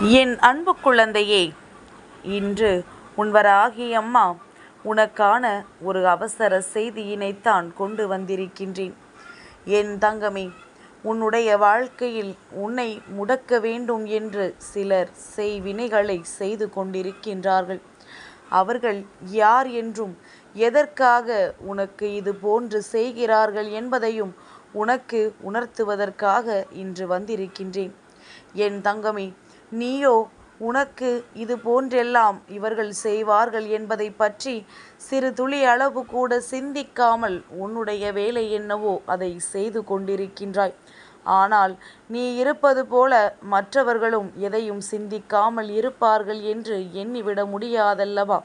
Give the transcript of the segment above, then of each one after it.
என் அன்பு குழந்தையே இன்று உன்வராகி அம்மா உனக்கான ஒரு அவசர செய்தியினைத்தான் கொண்டு வந்திருக்கின்றேன். என் தங்கமே உன்னுடைய வாழ்க்கையில் உன்னை முடக்க வேண்டும் என்று சிலர் செய்வினைகளை செய்து கொண்டிருக்கின்றார்கள். அவர்கள் யார் என்றும் எதற்காக உனக்கு இது போன்று செய்கிறார்கள் என்பதையும் உனக்கு உணர்த்துவதற்காக இன்று வந்திருக்கின்றேன். என் தங்கமே நீயோ உனக்கு இது போன்றெல்லாம் இவர்கள் செய்வார்கள் என்பதை பற்றி சிறு துளி அளவு கூட சிந்திக்காமல் உன்னுடைய வேலை என்னவோ அதை செய்து கொண்டிருக்கின்றாய். ஆனால் நீ இருப்பது போல மற்றவர்களும் எதையும் சிந்திக்காமல் இருப்பார்கள் என்று எண்ணிவிட முடியாதல்லவா?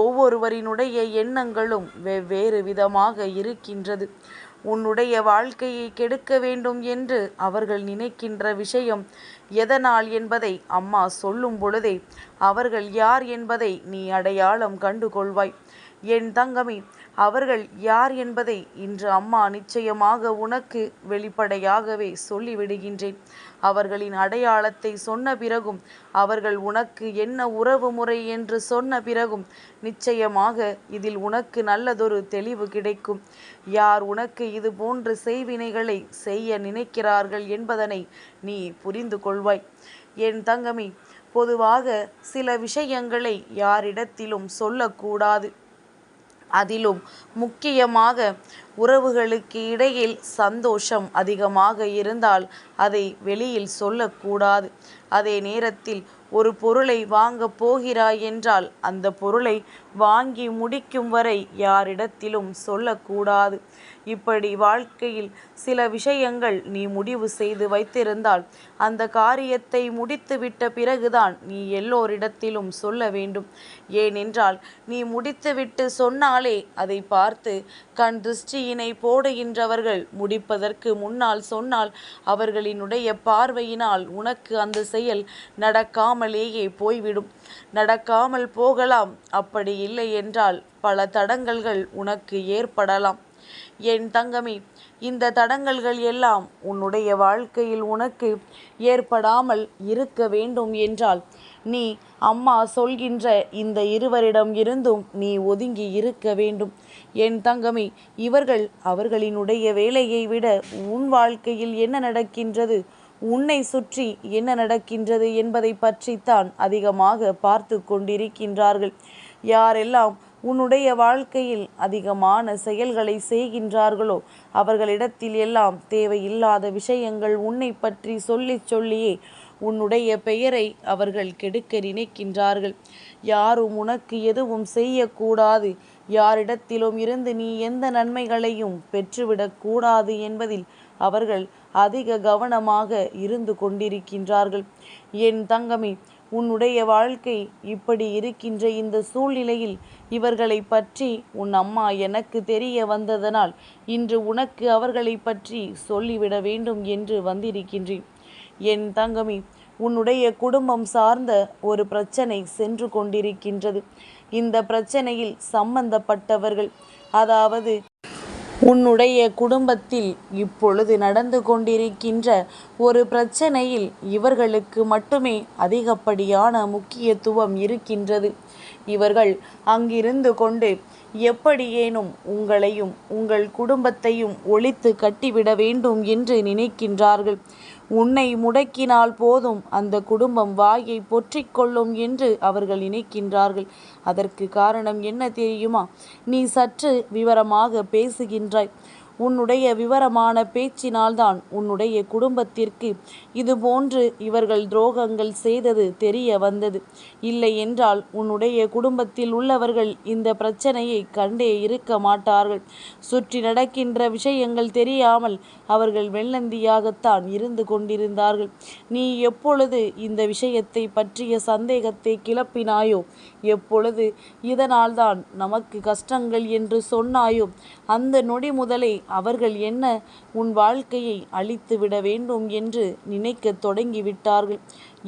ஒவ்வொருவரினுடைய எண்ணங்களும் வெவ்வேறு விதமாக இருக்கின்றது. உன்னுடைய வாழ்க்கையை கெடுக்க வேண்டும் என்று அவர்கள் நினைக்கின்ற விஷயம் எதனால் என்பதை அம்மா சொல்லும் பொழுதே அவர்கள் யார் என்பதை நீ அடையாளம் கண்டு கொள்வாய். என் தங்கமே அவர்கள் யார் என்பதை இன்று அம்மா நிச்சயமாக உனக்கு வெளிப்படையாகவே சொல்லிவிடுகின்றேன். அவர்களின் அடையாளத்தை சொன்ன பிறகும் அவர்கள் உனக்கு என்ன உறவு முறை என்று சொன்ன பிறகும் நிச்சயமாக இதில் உனக்கு நல்லதொரு தெளிவு கிடைக்கும். யார் உனக்கு இது போன்ற செய்வினைகளை செய்ய நினைக்கிறார்கள் என்பதனை நீ புரிந்து கொள்வாய். என் தங்கமி பொதுவாக சில விஷயங்களை யாரிடத்திலும் சொல்லக்கூடாது. அதிலும் முக்கியமாக உறவுகளுக்கு இடையில் சந்தோஷம் அதிகமாக இருந்தால் அதை வெளியில் சொல்லக்கூடாது. அதே நேரத்தில் ஒரு பொருளை வாங்கப் போகிறாய் என்றால் அந்த பொருளை வாங்கி முடிக்கும் வரை யாரிடத்திலும் சொல்லக்கூடாது. இப்படி வாழ்க்கையில் சில விஷயங்கள் நீ முடிவு செய்து வைத்திருந்தால் அந்த காரியத்தை முடித்துவிட்ட பிறகுதான் நீ எல்லோரிடத்திலும் சொல்ல வேண்டும். ஏனென்றால் நீ முடித்துவிட்டு சொன்னாலே அதை பார்த்து கண் திருஷ்டியினை போடுகின்றவர்கள். முடிப்பதற்கு முன்னால் சொன்னால் அவர்களினுடைய பார்வையினால் உனக்கு அந்த செயல் நடக்காமலேயே போய்விடும். நடக்காமல் போகலாம். அப்படி இல்லை என்றால் பல தடங்கல்கள் உனக்கு ஏற்படலாம். என் தங்கமே இந்த தடங்கல்கள் எல்லாம் உன்னுடைய வாழ்க்கையில் உனக்கு ஏற்படாமல் இருக்க வேண்டும் என்றால் நீ அம்மா சொல்கின்ற இந்த இருவரிடம் இருந்தும் நீ ஒதுங்கி இருக்க வேண்டும். என் தங்கமே இவர்கள் அவர்களினுடைய வேலையை விட உன் வாழ்க்கையில் என்ன நடக்கின்றது? உன்னை சுற்றி என்ன நடக்கின்றது என்பதை பற்றித்தான் அதிகமாக பார்த்து கொண்டிருக்கின்றார்கள். யாரெல்லாம் உன்னுடைய வாழ்க்கையில் அதிகமான செயல்களை செய்கின்றார்களோ அவர்களிடத்தில் எல்லாம் தேவையில்லாத விஷயங்கள் உன்னை பற்றி சொல்லி சொல்லியே உன்னுடைய பெயரை அவர்கள் கெடுக்க நினைக்கின்றார்கள். யாரும் உனக்கு எதுவும் செய்யக்கூடாது. யாரிடத்திலும் இருந்து நீ எந்த நன்மைகளையும் பெற்றுவிடக்கூடாது என்பதில் அவர்கள் அதிக கவனமாக இருந்து கொண்டிருக்கின்றார்கள். என் தங்கமே உன்னுடைய வாழ்க்கை இப்படி இருக்கின்ற இந்த சூழ்நிலையில் இவர்களை பற்றி உன் அம்மா எனக்கு தெரிய வந்ததனால் இன்று உனக்கு அவர்களை பற்றி சொல்லிவிட வேண்டும் என்று வந்திருக்கின்றேன். என் தங்கமி உன்னுடைய குடும்பம் சார்ந்த ஒரு பிரச்சனை சென்று கொண்டிருக்கின்றது. இந்த பிரச்சனையில் சம்பந்தப்பட்டவர்கள் அதாவது உன்னுடைய குடும்பத்தில் இப்பொழுது நடந்து கொண்டிருக்கின்ற ஒரு பிரச்சனையில் இவர்களுக்கு மட்டுமே அதிகப்படியான முக்கியத்துவம் இருக்கின்றது. இவர்கள் அங்கிருந்து கொண்டு எப்படியேனும் உங்களையும் உங்கள் குடும்பத்தையும் ஒழித்து கட்டிவிட வேண்டும் என்று நினைக்கின்றார்கள். உன்னை முடக்கினால் போதும். அந்த குடும்பம் வாயை பொற்றிக் கொள்ளும் என்று அவர்கள் நினைக்கின்றார்கள். அதற்கு காரணம் என்ன தெரியுமா? நீ சற்று விவரமாக பேசுகின்றாய். உன்னுடைய விவரமான பேச்சினால்தான் உன்னுடைய குடும்பத்திற்கு இதுபோன்று இவர்கள் துரோகங்கள் செய்தது தெரிய வந்தது. இல்லை என்றால் உன்னுடைய குடும்பத்தில் உள்ளவர்கள் இந்த பிரச்சனையை கண்டே இருக்க மாட்டார்கள். சுற்றி நடக்கின்ற விஷயங்கள் தெரியாமல் அவர்கள் வெள்ளந்தியாகத்தான் இருந்து கொண்டிருந்தார்கள். நீ எப்பொழுது இந்த விஷயத்தை பற்றிய சந்தேகத்தை கிளப்பினாயோ எப்பொழுது இதனால்தான் நமக்கு கஷ்டங்கள் என்று சொன்னாயோ அந்த நொடி முதலே அவர்கள் என்ன உன் வாழ்க்கையை அழித்து விட வேண்டும் என்று நினைக்கத் தொடங்கிவிட்டார்கள்.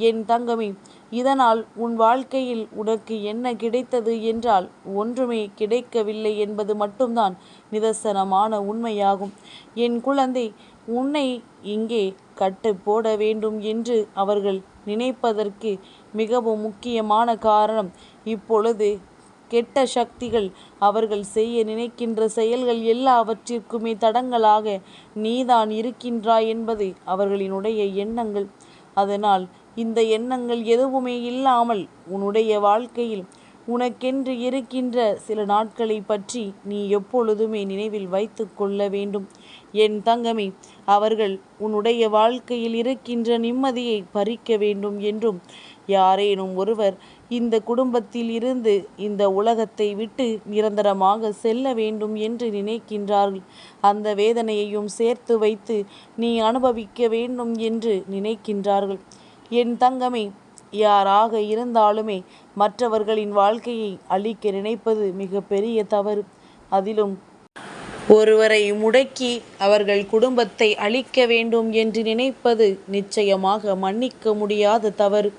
என் தங்கமே இதனால் உன் வாழ்க்கையில் உனக்கு என்ன கிடைத்தது என்றால் ஒன்றுமே கிடைக்கவில்லை என்பது மட்டும்தான் நிதர்சனமான உண்மையாகும். என் குழந்தை உன்னை இங்கே கட்டு போட வேண்டும் என்று அவர்கள் நினைப்பதற்கு மிகவும் முக்கியமான காரணம் இப்பொழுது கெட்ட சக்திகள் அவர்கள் செய்ய நினைக்கின்ற செயல்கள் எல்லாவற்றிற்குமே தடங்கலாக நீதான் இருக்கின்றாய் என்பது அவர்களினுடைய எண்ணங்கள். அதனால் இந்த எண்ணங்கள் எதுவுமே இல்லாமல் உன்னுடைய வாழ்க்கையில் உனக்கென்று இருக்கின்ற சில நாட்களை பற்றி நீ எப்பொழுதுமே நினைவில் வைத்து கொள்ள வேண்டும். என் தங்கமே அவர்கள் உன்னுடைய வாழ்க்கையில் இருக்கின்ற நிம்மதியை பறிக்க வேண்டும் என்றும் யாரேனும் ஒருவர் இந்த குடும்பத்தில் இருந்து இந்த உலகத்தை விட்டு நிரந்தரமாக செல்ல வேண்டும் என்று நினைக்கின்றார்கள். அந்த வேதனையையும் சேர்த்து வைத்து நீ அனுபவிக்க வேண்டும் என்று நினைக்கின்றார்கள். என் தங்கமே யாராக இருந்தாலுமே மற்றவர்களின் வாழ்க்கையை அழிக்க நினைப்பது மிக பெரிய தவறு. அதிலும் ஒருவரை முடக்கி அவர்கள் குடும்பத்தை அழிக்க வேண்டும் என்று நினைப்பது நிச்சயமாக மன்னிக்க முடியாத தவறு.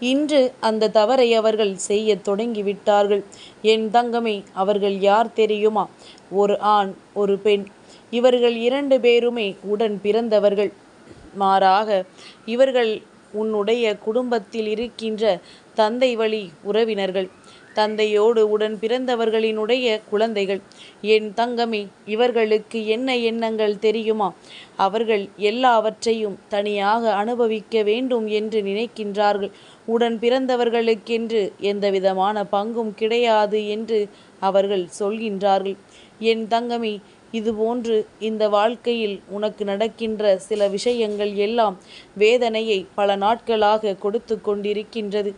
இன்று அந்த தவறை அவர்கள் செய்ய தொடங்கிவிட்டார்கள். என் தங்கமே அவர்கள் யார் தெரியுமா? ஒரு ஆண் ஒரு பெண். இவர்கள் இரண்டு பேருமே உடன் பிறந்தவர்கள். மாறாக இவர்கள் உன்னுடைய குடும்பத்தில் இருக்கின்ற தந்தை வழி உறவினர்கள். தந்தையோடு உடன் பிறந்தவர்களினுடைய குழந்தைகள். என் தங்கமே இவர்களுக்கு என்ன எண்ணங்கள் தெரியுமா? அவர்கள் எல்லாவற்றையும் தனியாக அனுபவிக்க வேண்டும் என்று நினைக்கின்றார்கள். உடன் பிறந்தவர்களுக்கென்று எந்தவிதமான பங்கும் கிடையாது என்று அவர்கள் சொல்கின்றார்கள். என் தங்கமி இதுபோன்று இந்த வாழ்க்கையில் உனக்கு நடக்கின்ற சில விஷயங்கள் எல்லாம் வேதனையை பல நாட்களாக கொடுத்து கொண்டிருக்கின்றது.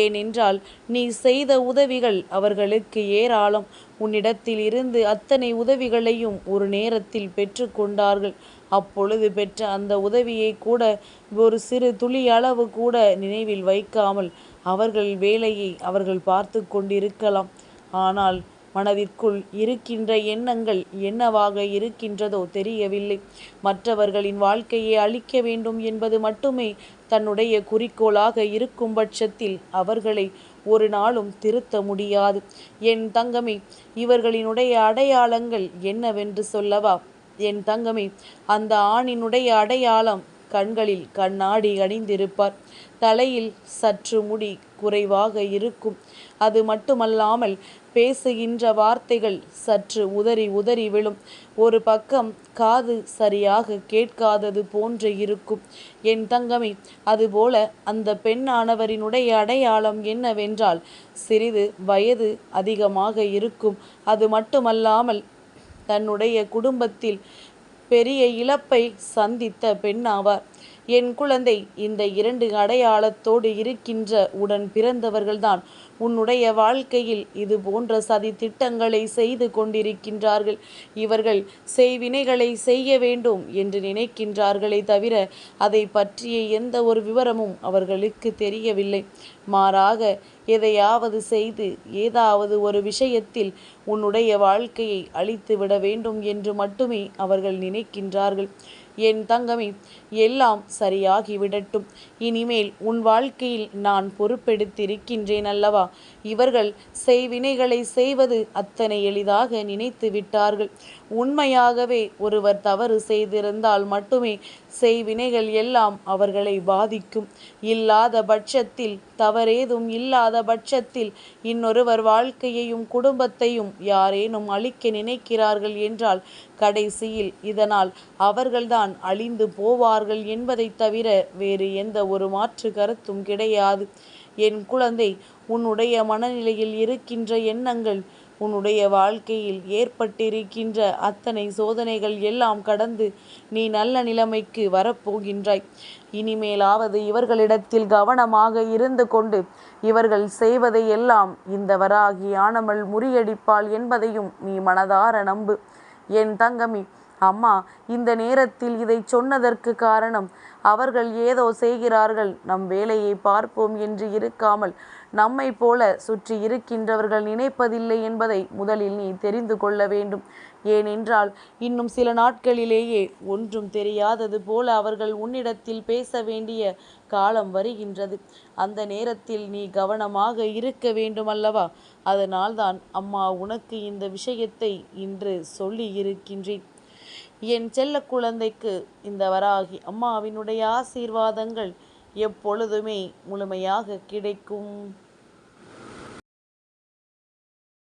ஏனென்றால் நீ செய்த உதவிகள் அவர்களுக்கு ஏராளம். உன்னிடத்தில் இருந்து அத்தனை உதவிகளையும் ஒரு நேரத்தில் பெற்றுக்கொண்டார்கள் அப்பொழுது பெற்ற அந்த உதவியை கூட ஒரு சிறு துளி அளவு கூட நினைவில் வைக்காமல் அவர்கள் வேலையை அவர்கள் பார்த்து கொண்டிருக்கலாம். ஆனால் மனதிற்குள் இருக்கின்ற எண்ணங்கள் என்னவாக இருக்கின்றதோ தெரியவில்லை. மற்றவர்களின் வாழ்க்கையை அழிக்க வேண்டும் என்பது மட்டுமே தன்னுடைய குறிக்கோளாக இருக்கும் பட்சத்தில் அவர்களை ஒரு நாளும் திருத்த முடியாது. என் தங்கமே இவர்களினுடைய அடையாளங்கள் என்னவென்று சொல்லவா? என் தங்கமே அந்த ஆணினுடைய அடையாளம் கண்களில் கண்ணாடி அணிந்திருப்பார். தலையில் சற்று முடி குறைவாக இருக்கும். அது மட்டுமல்லாமல் பேசுகின்ற வார்த்தைகள் சற்று உதறி உதறி விழும். ஒரு பக்கம் காது சரியாக கேட்காதது போன்று இருக்கும். என் தங்கமே அதுபோல அந்த பெண்ணானவரினுடைய அடையாளம் என்னவென்றால் சிறிது வயது அதிகமாக இருக்கும். அது மட்டுமல்லாமல் தன்னுடைய குடும்பத்தில் பெரிய இழப்பை சந்தித்த பெண்ணாவார். என் குழந்தை இந்த இரண்டு அடையாளத்தோடு இருக்கின்ற உடன் பிறந்தவர்கள்தான். உன்னுடைய வாழ்க்கையில் இது போன்ற சதி திட்டங்களை செய்து கொண்டிருக்கின்றார்கள். இவர்கள் செய்வினைகளை செய்ய வேண்டும் என்று நினைக்கின்றார்களே தவிர அதை பற்றிய எந்த ஒரு விவரமும் அவர்களுக்கு தெரியவில்லை. மாறாக எதையாவது செய்து ஏதாவது ஒரு விஷயத்தில் உன்னுடைய வாழ்க்கையை அழித்து விட வேண்டும் என்று மட்டுமே அவர்கள் நினைக்கின்றார்கள். என் தங்கமே எல்லாம் சரியாகிவிடட்டும். இனிமேல் உன் வாழ்க்கையில் நான் பொறுப்பெடுத்திருக்கின்றேன் அல்லவா இவர்கள் செய்வினைகளை செய்வது அத்தனை எளிதாக நினைத்து விட்டார்கள். உண்மையாகவே ஒருவர் தவறு செய்திருந்தால் மட்டுமே செய்வினைகள் எல்லாம் அவர்களை பாதிக்கும். இல்லாத பட்சத்தில் தவறேதும் இல்லாத பட்சத்தில் இன்னொருவர் வாழ்க்கையையும் குடும்பத்தையும் யாரேனும் அழிக்க நினைக்கிறார்கள் என்றால் கடைசியில் இதனால் அவர்கள்தான் அழிந்து போவார்கள் என்பதைத் தவிர வேறு எந்த ஒரு மாற்று கருத்தும் கிடையாது. என் குழந்தை உன்னுடைய மனநிலையில் இருக்கின்ற எண்ணங்கள் உன்னுடைய வாழ்க்கையில் ஏற்பட்டிருக்கின்ற அத்தனை சோதனைகள் எல்லாம் கடந்து நீ நல்ல நிலைமைக்கு வரப்போகின்றாய். இனிமேலாவது இவர்களிடத்தில் கவனமாக இருந்து கொண்டு இவர்கள் செய்வதை எல்லாம் இந்த வராகி ஆனமல் முறியடிப்பாள் என்பதையும் நீ மனதார நம்பு. என் தங்கமி. அம்மா இந்த நேரத்தில் இதை சொன்னதற்கு காரணம் அவர்கள் ஏதோ செய்கிறார்கள் நம் வேலையை பார்ப்போம் என்று இருக்காமல் நம்மை போல சுற்றி இருக்கின்றவர்கள் நினைப்பதில்லை என்பதை முதலில் நீ தெரிந்து கொள்ள வேண்டும். ஏனென்றால் இன்னும் சில நாட்களிலேயே ஒன்றும் தெரியாதது போல அவர்கள் உன்னிடத்தில் பேச வேண்டிய காலம் வருகின்றது. அந்த நேரத்தில் நீ கவனமாக இருக்க வேண்டும் அல்லவா அதனால்தான் அம்மா உனக்கு இந்த விஷயத்தை இன்று சொல்லி இருக்கின்றேன். என் செல்ல குழந்தைக்கு இந்த வராகி அம்மாவினுடைய ஆசீர்வாதங்கள் எப்பொழுதுமே முழுமையாக கிடைக்கும்.